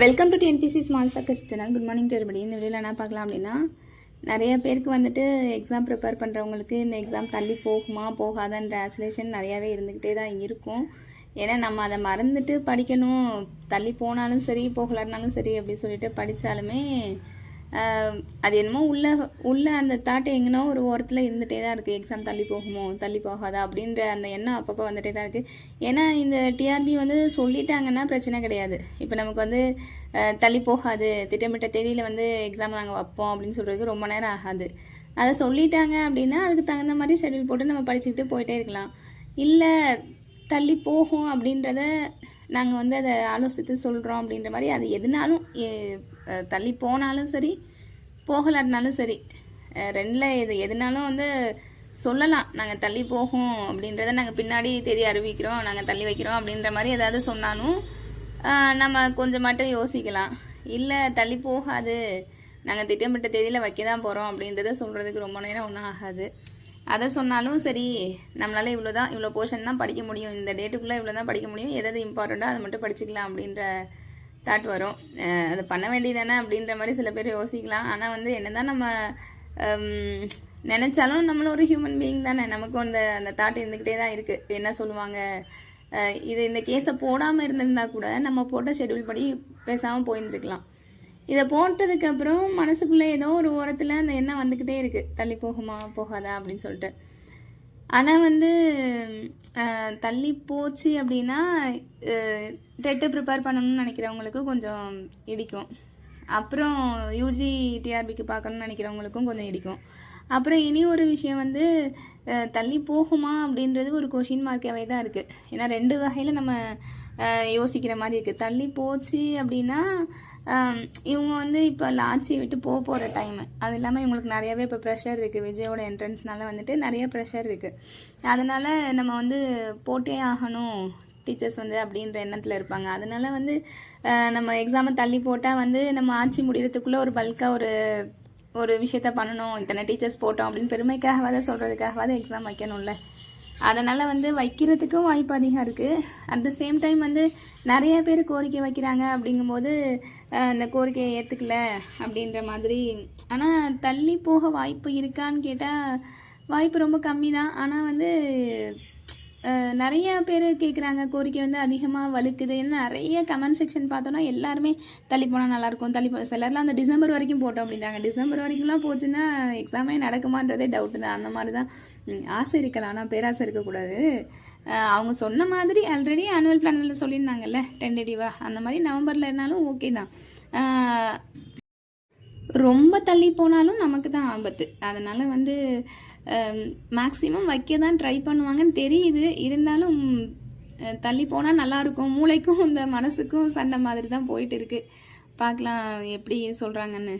Welcome to TNPC small circus channel good morning to everybody. இந்த வீடியோவில் என்ன பார்க்கலாம் அப்படின்னா நிறைய பேருக்கு வந்துட்டு எக்ஸாம் ப்ரிப்பேர் பண்ணுறவங்களுக்கு இந்த எக்ஸாம் தள்ளி போகுமா போகாதான்ற ஆசோலேஷன் நிறையாவே இருந்துக்கிட்டே தான் இருக்கும். ஏன்னா நம்ம அதை மறந்துட்டு படிக்கணும். தள்ளி போனாலும் சரி போகலன்னாலும் சரி அப்படி சொல்லிட்டு படித்தாலுமே அது என்னமோ உள்ள உள்ள அந்த தாட்டை எங்கன்னா ஒரு ஓரத்தில் இருந்துகிட்டே தான் இருக்குது எக்ஸாம் தள்ளி போகுமோ தள்ளி போகாதா அப்படின்ற அந்த எண்ணம் அப்பப்போ வந்துட்டே தான் இருக்குது ஏன்னா இந்த டிஆர்பி வந்து சொல்லிட்டாங்கன்னா பிரச்சனை கிடையாது. இப்போ நமக்கு வந்து தள்ளி போகாது. திட்டமிட்ட தேதியில் வந்து எக்ஸாம் நாங்கள் வைப்போம் அப்படின்னு சொல்கிறதுக்கு ரொம்ப நேரம் ஆகாது. அதை சொல்லிட்டாங்க அப்படின்னா அதுக்கு தகுந்த மாதிரி ஷெட்யூல் போட்டு நம்ம படிச்சுக்கிட்டு போயிட்டே இருக்கலாம். இல்லை தள்ளி போகும் அப்படின்றத நாங்கள் வந்து அதை ஆலோசித்து சொல்கிறோம் அப்படின்ற மாதிரி அது எதுனாலும் தள்ளி போனாலும் சரி போகலாட்டினாலும் சரி ரெண்டில் இது எதுனாலும் வந்து சொல்லலாம். நாங்கள் தள்ளி போகும் அப்படின்றத நாங்கள் பின்னாடி தெரிய அறிவிக்கிறோம் நாங்கள் தள்ளி வைக்கிறோம் அப்படின்ற மாதிரி ஏதாவது சொன்னாலும் நம்ம கொஞ்சம் மட்டும் யோசிக்கலாம். இல்லை தள்ளி போகாது. நாங்கள் திட்டமிட்ட தேதியில் வைக்க தான் போகிறோம் அப்படின்றத சொல்கிறதுக்கு ரொம்ப நேரம் ஒன்றும் ஆகாது. அதை சொன்னாலும் சரி நம்மளால் இவ்வளோ தான் இவ்வளோ போர்ஷன் தான் படிக்க முடியும். இந்த டேட்டுக்குள்ளே இவ்வளோ தான் படிக்க முடியும். எதாவது இம்பார்ட்டண்ட்டோ அதை மட்டும் படிச்சுக்கலாம் அப்படின்ற தாட் வரும். அதை அது பண்ண வேண்டியதானே அப்படின்ற மாதிரி சில பேர் யோசிக்கலாம். ஆனால் வந்து என்ன தான் நம்ம நினச்சாலும் நம்மளும் ஒரு ஹியூமன் பீயிங் தானே. நமக்கும் அந்த அந்த தாட் இருந்துக்கிட்டே தான் இருக்குது என்ன சொல்லுவாங்க? இது இந்த கேஸை போடாமல் இருந்திருந்தா கூட நம்ம போட்ட ஷெட்யூல் படி பேசாமல் போயிருந்துருக்கலாம். இதை போட்டதுக்கப்புறம் மனசுக்குள்ளே ஏதோ ஒரு ஓரத்தில் அந்த எண்ணம் வந்துக்கிட்டே இருக்குது தள்ளி போகுமா போகாதா அப்படின்னு சொல்லிட்டு. ஆனால் வந்து தள்ளி போச்சு அப்படின்னா டெட்டு ப்ரிப்பேர் பண்ணணும்னு நினைக்கிறவங்களுக்கு கொஞ்சம் இடிக்கும். அப்புறம் யூஜி டிஆர்பிக்கு பார்க்கணும்னு நினைக்கிறவங்களுக்கும் கொஞ்சம் இடிக்கும். அப்புறம் இனி ஒரு விஷயம் வந்து தள்ளி போகுமா அப்படின்றது ஒரு கொஷின் மார்க்காகவே தான் இருக்குது ஏன்னா ரெண்டு வகையில் நம்ம யோசிக்கிற மாதிரி இருக்குது தள்ளி போச்சு அப்படின்னா இவங்க வந்து இப்போ லாட்சி விட்டு போக போகிற டைமு அது இல்லாமல் இவங்களுக்கு நிறையாவே இப்போ ப்ரெஷர் இருக்குது விஜயோட என்ட்ரன்ஸ்னால வந்துட்டு நிறைய ப்ரெஷர் இருக்குது அதனால் நம்ம வந்து போட்டே ஆகணும் டீச்சர்ஸ் வந்து அப்படின்ற எண்ணத்தில் இருப்பாங்க. அதனால் வந்து நம்ம எக்ஸாமை தள்ளி போட்டால் வந்து நம்ம ஆட்சி முடிகிறதுக்குள்ளே ஒரு பல்காக ஒரு ஒரு விஷயத்த பண்ணணும். இத்தனை டீச்சர்ஸ் போட்டோம் அப்படின்னு பெருமைக்காகவாத சொல்கிறதுக்காகவாத எக்ஸாம் வைக்கணும்ல. அதனால் வந்து வைக்கிறதுக்கும் வாய்ப்பு அதிகம் இருக்குது அட் த சேம் டைம் வந்து நிறைய பேர் கோரிக்கை வைக்கிறாங்க அப்படிங்கும்போது இந்த கோரிக்கையை ஏற்றுக்கல அப்படின்ற மாதிரி. ஆனால் தள்ளி போக வாய்ப்பு இருக்கான்னு கேட்டால் வாய்ப்பு ரொம்ப கம்மி தான் ஆனால் வந்து நிறைய பேர் கேட்குறாங்க கோரிக்கை வந்து அதிகமாக வலுக்குது. ஏன்னா நிறைய கமெண்ட் செக்ஷன் பார்த்தோன்னா எல்லாருமே தள்ளி போனால் நல்லாயிருக்கும் தள்ளி போ சிலர்லாம் அந்த டிசம்பர் வரைக்கும் போட்டோம் அப்படின்றாங்க. டிசம்பர் வரைக்கும்லாம் போச்சுன்னா எக்ஸாமே நடக்குமான்றதே டவுட்டு தான். அந்த மாதிரி தான் ஆசை இருக்கலாம் ஆனால் பேராசை இருக்கக்கூடாது. அவங்க சொன்ன மாதிரி ஆல்ரெடி ஆனுவல் பிளானில் சொல்லியிருந்தாங்கல்ல டென்டேட்டிவாக அந்த மாதிரி நவம்பரில் இருந்தாலும் ஓகே தான். ரொம்ப தள்ளி போனாலும் நமக்கு தான் ஆபத்து. அதனால் வந்து மேக்ஸிமம் வைக்க தான் ட்ரை பண்ணுவாங்கன்னு தெரியுது. இருந்தாலும் தள்ளி போனால் நல்லாயிருக்கும் மூளைக்கும் இந்த மனசுக்கும் சண்டை மாதிரி தான் போயிட்டு இருக்குது பார்க்கலாம் எப்படி சொல்கிறாங்கன்னு